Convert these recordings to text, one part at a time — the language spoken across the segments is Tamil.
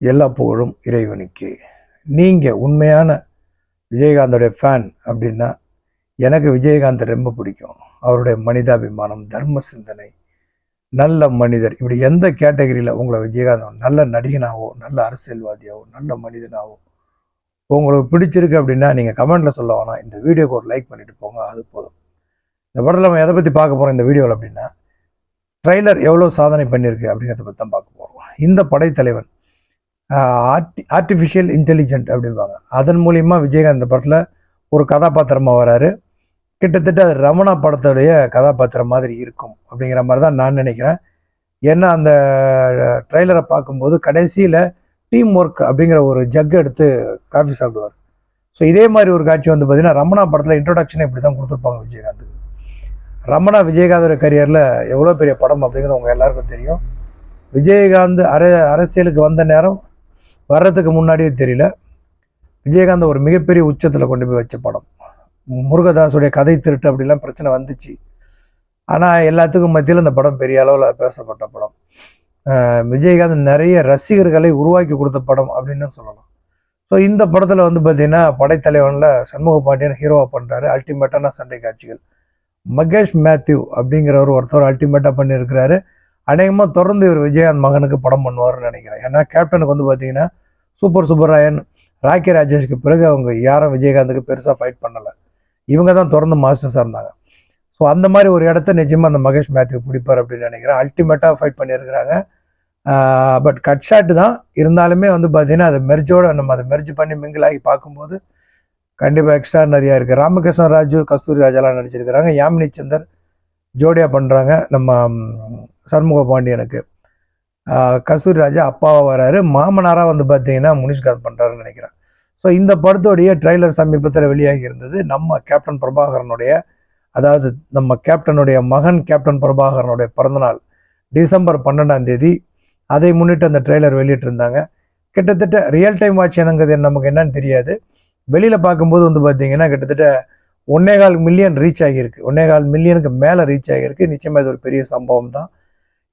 எல்லா புகழும் இறைவனுக்கு. நீங்கள் உண்மையான விஜயகாந்தோடைய ஃபேன் அப்படின்னா எனக்கு விஜயகாந்த் ரொம்ப பிடிக்கும். அவருடைய மனிதாபிமானம் தர்ம சிந்தனை நல்ல மனிதர் இப்படி எந்த கேட்டகரியில் உங்களை விஜயகாந்த் நல்ல நடிகனாவோ நல்ல அரசியல்வாதியாவோ நல்ல மனிதனாவோ உங்களுக்கு பிடிச்சிருக்கு அப்படின்னா நீங்கள் கமெண்ட்டில் சொல்ல வேணாம். இந்த வீடியோக்கு ஒரு லைக் பண்ணிட்டு போங்க அது போதும். இந்த படத்தில் நம்ம எதை பற்றி பார்க்க போகிறோம் இந்த வீடியோவில் அப்படின்னா ட்ரைலர் எவ்வளோ சாதனை பண்ணியிருக்கு அப்படிங்கிறத பற்றி தான் பார்க்க போகிறோம் இந்த படைத்தலைவன் ஆர்டி ஆர்டிஃபிஷியல் இன்டெலிஜென்ட் அப்படிம்பாங்க. அதன் மூலிமா விஜயகாந்த் இந்த படத்தில் ஒரு கதாபாத்திரமாக வராரு. கிட்டத்தட்ட அது ரமணா படத்துடைய கதாபாத்திரம் மாதிரி இருக்கும் அப்படிங்கிற மாதிரி தான் நான் நினைக்கிறேன். ஏன்னா அந்த ட்ரைலரை பார்க்கும்போது கடைசியில் டீம் ஒர்க் அப்படிங்கிற ஒரு ஜக் எடுத்து காஃபி சாப்பிடுவார். ஸோ இதே மாதிரி ஒரு காட்சி வந்து பார்த்தீங்கன்னா ரமணா படத்தில் இன்ட்ரோடக்ஷன் இப்படி தான் கொடுத்துருப்பாங்க விஜயகாந்துக்கு ரமணா விஜயகாந்தோட கரியரில் எவ்வளோ பெரிய படம் அப்படிங்கிறது உங்கள் எல்லாருக்கும் தெரியும். விஜயகாந்த் அர அரசியலுக்கு வந்த நேரம் வர்றதுக்கு முன்னாடியே தெரியல. விஜயகாந்த் ஒரு மிகப்பெரிய உச்சத்தில் கொண்டு போய் வச்ச படம். முருகதாஸுடைய கதை திருட்டு அப்படிலாம் பிரச்சனை வந்துச்சு. ஆனால் எல்லாத்துக்கும் மத்தியில் இந்த படம் பெரிய அளவில் பேசப்பட்ட படம். விஜயகாந்த் நிறைய ரசிகர்களை உருவாக்கி கொடுத்த படம் அப்படின்னு சொல்லலாம். ஸோ இந்த படத்தில் வந்து பார்த்திங்கன்னா படைத்தலைவனில் சண்முக பாண்டியன் ஹீரோவாக பண்ணுறாரு அல்டிமேட்டான சண்டை காட்சிகள். மகேஷ் மேத்யூ அப்படிங்கிறவர் ஒருத்தர் அல்டிமேட்டாக பண்ணியிருக்கிறாரு. அநேகமாக தொடர்ந்து இவர் விஜயகாந்த் மகனுக்கு படம் பண்ணுவார்னு நினைக்கிறேன். ஏன்னா கேப்டனுக்கு வந்து பார்த்தீங்கன்னா சூப்பர் சுப்பராயன் ராக்கி ராஜேஷ்க்கு பிறகு அவங்க யாரும் விஜயகாந்துக்கு பெருசாக ஃபைட் பண்ணலை. இவங்க தான் தொடர்ந்து மாஸ்டர்ஸாக இருந்தாங்க. ஸோ அந்த மாதிரி ஒரு இடத்த நிஜமாக அந்த மகேஷ் மேத்யூ பிடிப்பார் அப்படின்னு நினைக்கிறேன். அல்டிமேட்டாக ஃபைட் பண்ணியிருக்கிறாங்க. பட் கட் ஷாட் தான். இருந்தாலுமே வந்து பார்த்தீங்கன்னா அதை மெர்ஜோடு நம்ம அதை மெர்ஜ் பண்ணி மிங்கிள் ஆகி பார்க்கும்போது கண்டிப்பாக எக்ஸ்ட்ரா நிறையா இருக்குது ராமகிருஷ்ணன் ராஜு கஸ்தூரி ராஜாலாம் நடிச்சிருக்கிறாங்க. யாமினி சந்தர் ஜோடியாக பண்ணுறாங்க நம்ம சண்முக பாண்டியனுக்கு. கஸ்தூரி ராஜா அப்பாவாக வராரு. மாமனாராக வந்து பார்த்தீங்கன்னா முனிஷ்காந்த் பண்ணுறாருன்னு நினைக்கிறேன். ஸோ இந்த படத்தோடைய ட்ரைலர் சமீபத்தில் வெளியாகி இருந்தது. நம்ம கேப்டன் பிரபாகரனுடைய அதாவது நம்ம கேப்டனுடைய மகன் கேப்டன் பிரபாகரனுடைய பிறந்தநாள் டிசம்பர் பன்னெண்டாம் தேதி. அதை முன்னிட்டு அந்த ட்ரெய்லர் வெளியிட்டிருந்தாங்க. கிட்டத்தட்ட ரியல் டைம் வாட்ச் என்னங்கிறது நமக்கு என்னன்னு தெரியாது. வெளியில் பார்க்கும்போது வந்து பார்த்தீங்கன்னா கிட்டத்தட்ட ஒன்னேகால் மில்லியன் ரீச் ஆகியிருக்கு. ஒன்னேகால் மில்லியனுக்கு மேலே ரீச் ஆகியிருக்கு. நிச்சயமாக இது ஒரு பெரிய சம்பவம் தான்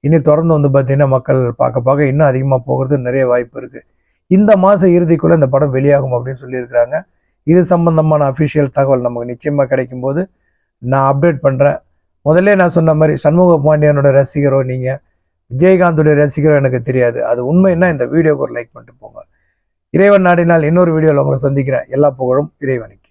இனி தொடர்ந்து வந்து பார்த்தீங்கன்னா மக்கள் பார்க்க பார்க்க இன்னும் அதிகமாக போகிறது நிறைய வாய்ப்பு இருக்குது இந்த மாத இறுதிக்குள்ளே இந்த படம் வெளியாகும் அப்படின்னு சொல்லியிருக்கிறாங்க. இது சம்பந்தமான அஃபிஷியல் தகவல் நமக்கு நிச்சயமாக கிடைக்கும்போது நான் அப்டேட் பண்ணுறேன் முதல்ல நான் சொன்ன மாதிரி சண்முக பாண்டியனோட ரசிகரோ நீங்கள் விஜயகாந்தோடைய ரசிகரோ எனக்கு தெரியாது. அது உண்மைன்னா இந்த வீடியோக்கு ஒரு லைக் பண்ணிட்டு போங்க. இறைவன் நாடினால் இன்னொரு வீடியோவில் உங்களை சந்திக்கிறேன். எல்லா புகழும் இறைவனுக்கு.